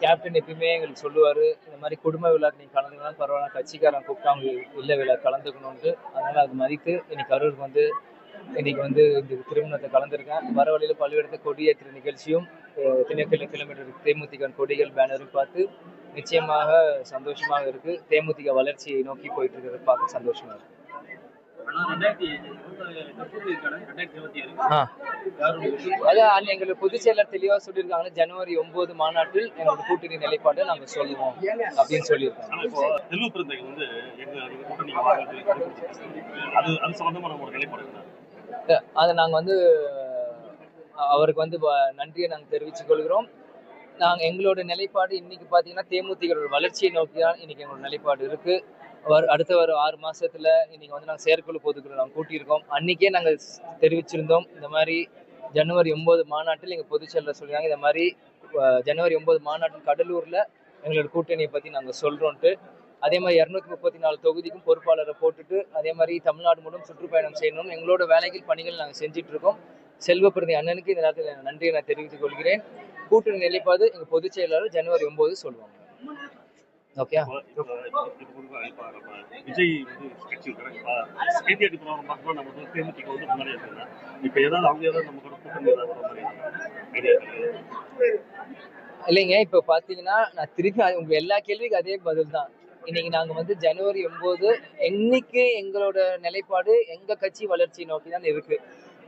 Captain எப்பயுமே எங்களுக்கு சொல்லுவாரு இந்த மாதிரி குடும்ப விழாக்கு நீங்க கலந்துக்கலாம் பரவாயில்ல கட்சிக்காரன் கூப்பிட்டு அவங்க இல்ல விழா கலந்துக்கணும்ட்டு அதனால அது மதித்து இன்னைக்கு கரூருக்கு வந்து இன்னைக்கு வந்து இந்த திருமணத்தை கலந்துருக்கேன். வர வழியில பல்வேறு கொடியேற்ற நிகழ்ச்சியும் அஹ், தினக்கிழமை கிலோமீட்டர் தேமுதிக கொடிகள் பேனரும் பார்த்து நிச்சயமாக சந்தோஷமாக இருக்கு. தேமுதிக வளர்ச்சியை நோக்கி போயிட்டு இருக்கிறத பார்த்து சந்தோஷமா இருக்கு. அதான் எங்களுக்கு பொதுச் செயலர் தெளிவா சொல்லியிருக்காங்க ஜனவரி ஒன்பது மாநாட்டில் எங்களோட கூட்டணி நிலைப்பாட்டை நாங்க சொல்லுவோம் அப்படின்னு சொல்லியிருக்காங்க. அது நிலைப்பாடு நாங்க வந்து அவருக்கு வந்து நன்றியை நாங்க தெரிவித்துக் கொள்கிறோம். நாங்க எங்களோட நிலைப்பாடு இன்னைக்கு பாத்தீங்கன்னா தேமுதிகளோட வளர்ச்சியை நோக்கி தான் இன்னைக்கு எங்களோட நிலைப்பாடு இருக்கு. அடுத்த ஒரு ஆறு மாசத்துல இன்னைக்கு வந்து நாங்க செயற்குழு பொதுக்குழு நாங்க கூட்டியிருக்கோம். அன்னைக்கே நாங்கள் தெரிவிச்சிருந்தோம். இந்த மாதிரி ஜனவரி ஒன்பது மாநாட்டில் எங்க பொதுச் செயலர் சொல்லியிருக்காங்க. இந்த மாதிரி ஜனவரி ஒன்பது மாநாட்டில் கடலூர்ல எங்களோட கூட்டணியை பத்தி நாங்க சொல்றோம்ட்டு அதே மாதிரி இரநூத்தி முப்பத்தி நாலு தொகுதிக்கும் பொறுப்பாளரை போட்டுட்டு அதே மாதிரி தமிழ்நாடு முழுவதும் சுற்றுப்பயணம் செய்யணும் எங்களோட வேலைகள் பணிகள் நாங்கள் செஞ்சுட்டு இருக்கோம் செல்வ பிரதி அண்ணனுக்கு இந்த நேரத்தில் நன்றியை நான் தெரிவித்துக் கொள்கிறேன். கூட்டணி நிலைப்பாடு எங்க பொதுச் செயலாளர் ஜனவரி ஒன்பது சொல்லுவாங்க. ஓகே விஜய் வந்து கட்சி இருக்காங்க செய்தி அடிப்படையில் பார்க்கணும் நம்ம வந்து தேமுதிக வந்து முன்னாடி இருக்காங்க இப்போ ஏதாவது அவங்க ஏதாவது நம்ம கூட கூட்டணி ஏதாவது வர மாதிரி ஐடியா இருக்கு இல்லைங்க இப்போ பார்த்தீங்கன்னா நான் திருப்பி அது உங்க எல்லா கேள்விக்கும் அதே பதில் தான். இன்னைக்கு நாங்க வந்து ஜனவரி ஒன்பது இன்னைக்கு எங்களோட நிலைப்பாடு எங்க கட்சி வளர்ச்சி நோக்கி தான் இருக்கு.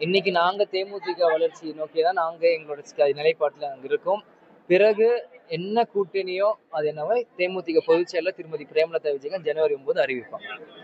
இன்னைக்கு நாங்க தேமுதிக வளர்ச்சி நோக்கி தான் நாங்க எங்களோட நிலைப்பாட்டுல அங்க இருக்கோம். பிறகு என்ன கூட்டணியோ அது என்னவோ தேமுதிக பொதுச் செயலர் திருமதி பிரேமலதா விஜயகாந்த் ஜனவரி ஒன்பது அறிவிப்பாங்க.